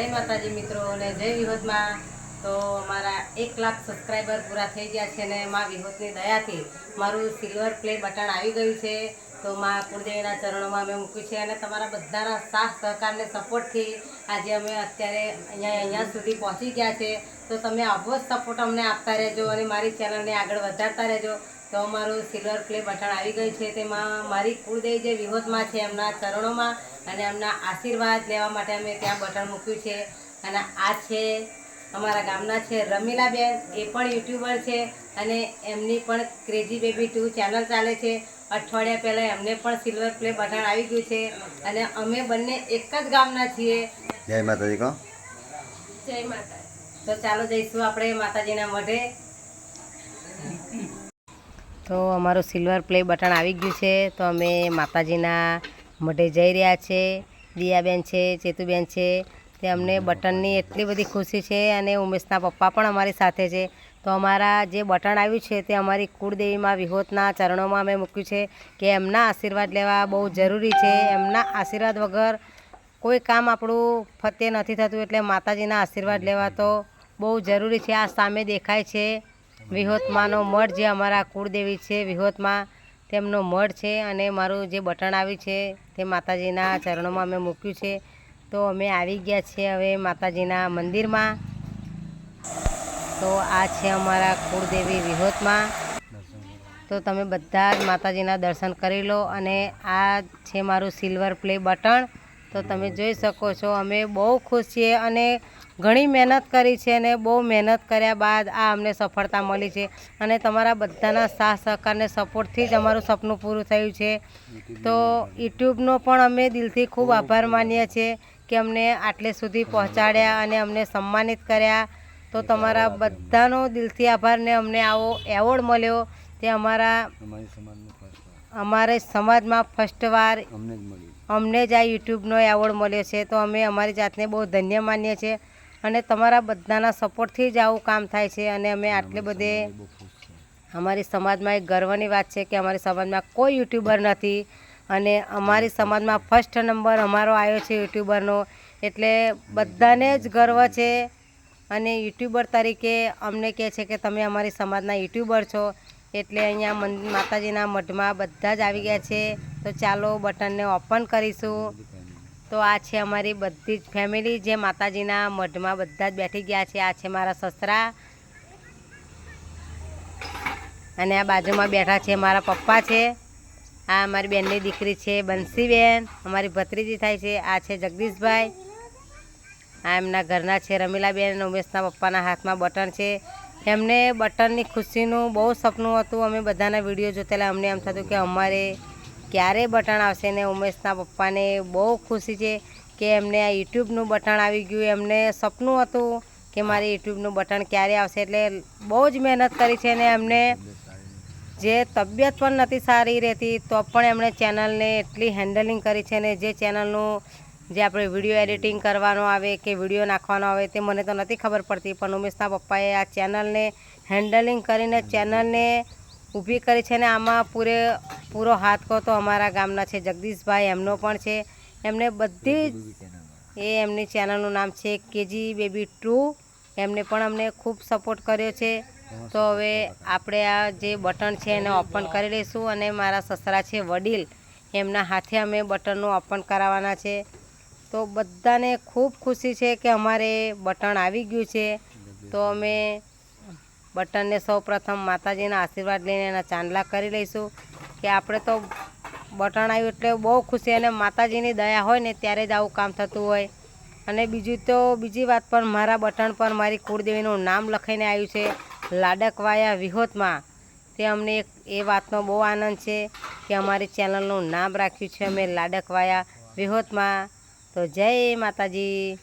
જય માતાજી મિત્રો અને જય વિહોદમાં. તો અમારા એક લાખ સબસ્ક્રાઈબર પૂરા થઈ ગયા છે અને મા વિહોદની દયાથી મારું સિલ્વર પ્લે બટન આવી ગયું છે. તો મા કુળદેવીના ચરણોમાં અમે મૂક્યું છે અને તમારા બધાના સાથ સહકારને સપોર્ટથી આજે અમે અત્યારે અહીંયા અહીંયા સુધી પહોંચી ગયા છે. તો તમે આવો જ સપોર્ટ અમને આપતા રહેજો અને મારી ચેનલને આગળ વધારતા રહેજો. તો અમારું સિલ્વર પ્લે બટન આવી ગયું છે. તેમાં મારી કુળદેવી જે વિહોતમાં છે એમના ચરણોમાં અને એમના આશીર્વાદ લેવા માટે અમે ત્યાં બટન મૂક્યું છે. અને આ છે અમારા ગામના છે રમીલાબેન. એ પણ યુટ્યુબર છે અને એમની પણ ક્રેઝી બેબી ટુ ચેનલ ચાલે છે. અઠવાડિયા પહેલાં એમને પણ સિલ્વર પ્લે બટન આવી ગયું છે. અને અમે બંને એક જ ગામના છીએ. જય માતાજી કહો. જય માતા તો ચાલો જઈશું આપણે માતાજીના મઢે. તો અમારું સિલ્વર પ્લે બટન આવી ગયું છે. તો અમે માતાજીના મઢે જઈ રહ્યા છે. દિયાબેન છે, ચેતુબેન છે. તે અમને બટનની એટલી બધી ખુશી છે અને ઉમેશના પપ્પા પણ અમારી સાથે છે. તો અમારા જે બટન આવ્યું છે તે અમારી કુળદેવીમાં વિહોતના ચરણોમાં અમે મૂક્યું છે કે એમના આશીર્વાદ લેવા બહુ જરૂરી છે. એમના આશીર્વાદ વગર કોઈ કામ આપણું ફતે નથી થતું એટલે માતાજીના આશીર્વાદ લેવા તો બહુ જરૂરી છે. આ સામે દેખાય છે. વિહોતમાનો મઠ જે અમારા કુળદેવી છે, વિહોતમાં તેમનો મઠ છે અને મારું જે બટણ આવ્યું છે તે માતાજીના ચરણોમાં અમે મૂક્યું છે. તો અમે આવી ગયા છીએ હવે માતાજીના મંદિરમાં. તો આ છે અમારા કુળદેવી વિહોતમાં. તો તમે બધા જ માતાજીના દર્શન કરી લો અને આ છે મારું સિલ્વર પ્લે બટણ. તો તમે જોઈ શકો છો, અમે બહુ ખુશ છીએ અને ઘણી મહેનત કરી છે અને બહુ મહેનત કર્યા બાદ આ અમને સફળતા મળી છે. અને તમારા બધાના સાથ સહકારને સપોર્ટથી જ અમારું સપનું પૂરું થયું છે. તો યુટ્યુબનો પણ અમે દિલથી ખૂબ આભાર માનીએ છીએ કે અમને આટલે સુધી પહોંચાડ્યા અને અમને સન્માનિત કર્યા. તો તમારા બધાનો દિલથી આભાર ને અમને આવો એવોર્ડ મળ્યો તે અમારા અમારી સમાજમાં ફર્સ્ટ વાર અમને જ આ યુટ્યુબનો એવોર્ડ મળ્યો છે. તો અમે અમારી જાતને બહુ ધન્ય માનીએ છીએ. અને તમારા બધાના સપોર્ટથી જ આવું કામ થાય છે અને અમે આટલે બધે અમારી સમાજમાં એક ગર્વની વાત છે કે અમારી સમાજમાં કોઈ યુટ્યુબર નથી અને અમારી સમાજમાં ફર્સ્ટ નંબર અમારો આવ્યો છે યુટ્યુબરનો. એટલે બધાને જ ગર્વ છે અને યુટ્યુબર તરીકે અમને કહે છે કે તમે અમારી સમાજના યુટ્યુબર છો. એટલે અહીંયા માતાજીના મઢમાં બધા જ આવી ગયા છે. તો ચાલો બટનને ઓપન કરીશું. તો આ છે અમારી બધી જ ફેમિલી જે માતાજીના મઢમાં બધા જ બેઠી ગયા છે. આ છે મારા સસરા. અને આ બાજુમાં બેઠા છે મારા પપ્પા છે. આ અમારી બેનની દીકરી છે બંસીબેન. અમારી ભત્રીજી થાય છે. આ છે જગદીશભાઈ. આ એમના ઘરના છે રમીલાબેન અને ઉમેશના પપ્પાના હાથમાં બટન છે. એમને બટનની ખુશીનું બહુ સપનું હતું. અમે બધાના વીડિયો જોતેલા અમને એમ થતું કે અમારે ક્યારે બટન આવશે ને ઉમેશના પપ્પાને બહુ ખુશી છે કે એમને આ યુટ્યુબનું બટન આવી ગયું. એમને સપનું હતું કે મારે યુટ્યુબનું બટન ક્યારે આવશે એટલે બહુ જ મહેનત કરી છે ને એમને. જે તબિયત પણ નથી સારી રહેતી, તો પણ એમણે ચેનલને એટલી હેન્ડલિંગ કરી છે ને જે ચેનલનું જે આપણે વીડિયો એડિટિંગ કરવાનો આવે કે વીડિયો નાખવાનો આવે તે મને તો નથી ખબર પડતી, પણ ઉમેશના પપ્પાએ આ ચેનલને હેન્ડલિંગ કરીને ચેનલને ઊભી કરી છે ને આમાં પૂરે પૂરો હાથ કહો તો અમારા ગામના છે જગદીશભાઈ એમનો પણ છે. એમને બધી જ એ એમની ચેનલનું નામ છે કેજી બેબી ટુ એમને પણ અમને ખૂબ સપોર્ટ કર્યો છે. તો હવે આપણે આ જે બટન છે એને ઓપન કરી લઈશું અને મારા સસરા છે વડીલ એમના હાથે અમે બટનનું ઓપન કરાવવાના છે. તો બધાને ખૂબ ખુશી છે કે અમારે બટન આવી ગયું છે. તો અમે બટનને સૌ પ્રથમ માતાજીના આશીર્વાદ લઈને એના ચાંદલા કરી લઈશું. કે આપણે તો બટણ આવ્યું એટલે બહુ ખુશી અને માતાજીની દયા હોય ને ત્યારે જ આવું કામ થતું હોય. અને બીજું તો, બીજી વાત પણ, મારા બટણ પર મારી કુળદેવીનું નામ લખાઈને આવ્યું છે, લાડકવાયા વિહોતમાં. તે અમને એક, એ વાતનો બહુ આનંદ છે કે અમારી ચેનલનું નામ રાખ્યું છે અમે લાડકવાયા વિહોતમાં. તો જય માતાજી.